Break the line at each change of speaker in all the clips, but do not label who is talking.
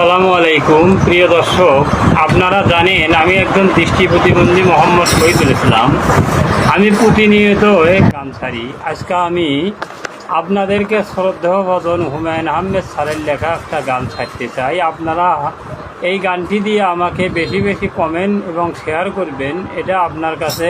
আসসালামু আলাইকুম, প্রিয় দর্শক। আপনারা জানেন, আমি একজন দৃষ্টি প্রতিবন্ধী মোহাম্মদ শহীদুল ইসলাম। আমি প্রতিনিয়ত গান ছাড়ি আজকে আমি আপনাদেরকে শ্রদ্ধাভজন হুমায়ুন আহমেদ স্যারের লেখা একটা গান ছাড়তে চাই। আপনারা এই গানটি দিয়ে আমাকে বেশি বেশি কমেন্ট এবং শেয়ার করবেন। এটা আপনার কাছে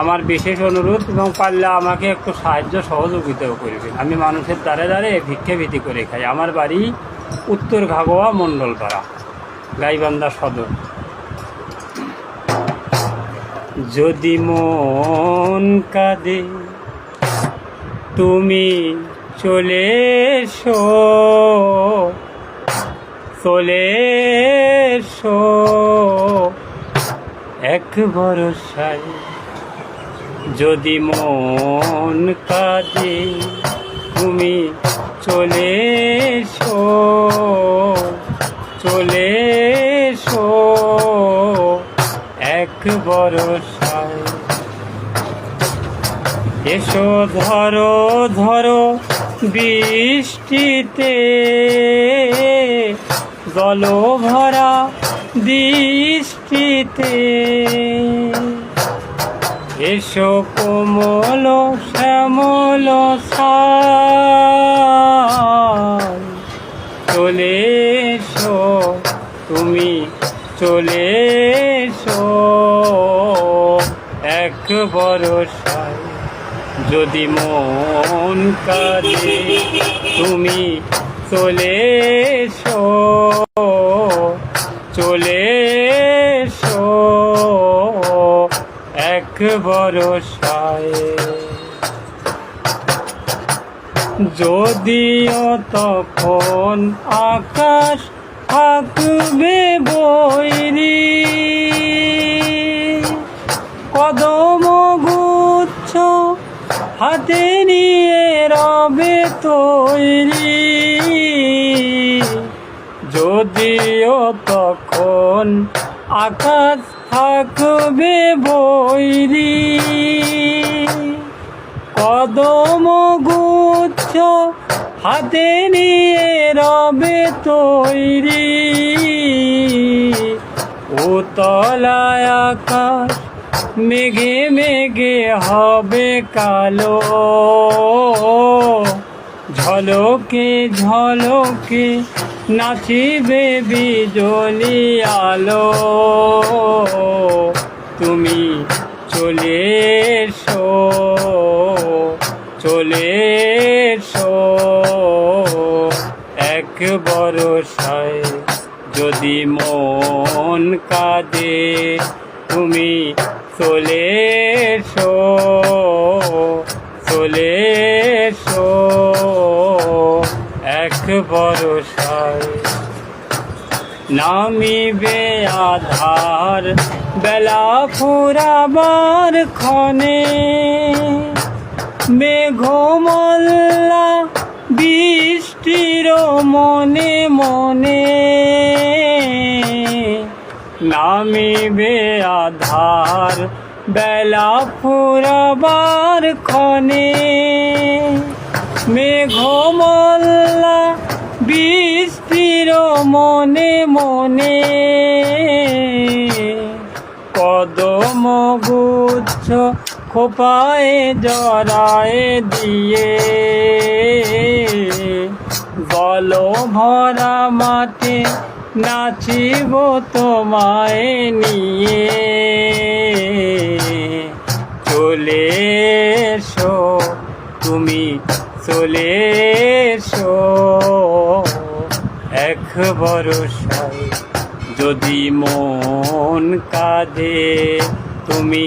আমার বিশেষ অনুরোধ এবং পারলে আমাকে একটু সাহায্য সহযোগিতাও করবেন। আমি মানুষের দ্বারে দ্বারে ভিক্ষাভীতি করে খাই। আমার বাড়ি উত্তর ঘাগোয়া, মণ্ডলপাড়া, গাইবান্ধা সদর। যদি মন কাঁদে, তুমি চলে এসো চলে এসো। এক ভরসায় যদি মন কাঁদে, তুমি চলে এসো। চলে এসো। এক ভরসায় এসো ধরো ধরো বৃষ্টিতে। জল ভরা দৃষ্টিতে। এসো কোমল, শ্যামল সাই চলে এসো, তুমি চলে এসো। এক ভরসায় যদি মন কাঁদে, তুমি চলে এসো চলে এসো। এক ভরসায় যদিও তখন আকাশ থাকবে বৈরি। কদম গুচ্ছ হাতে নিয়ে রবে তৈরি। যদিও তখন আকাশ থাকবে বৈরি। কদম গুচ্ছ, হাতে নিয়ে রবে তৈরি। ও তলায় আকাশ, মেঘে মেঘে হবে কালো। ঝলকে ঝলকে নাচিবে বিজলি আলো। তুমি চলে এসো। চলে এক বরসায় যদি মন কাঁদে, তুমি চলে চলে এক বরসায় নামিবে আধার, বেলা ফুরাবার ক্ষণে। মেঘমল্লা বৃষ্টির মনে মনে নামিবে আধার বেলা ফুরাবার ক্ষণে। মেঘমল্লা বৃষ্টির মনে মনে কদম গুচ্ছ খোপায় জড়ায় দিয়ে। গল ভরা মাঠে নাচিব তোমায় নিয়ে। চলে এসো, তুমি চলে এসো। এক ভরসায় যদি মন কাঁদে, তুমি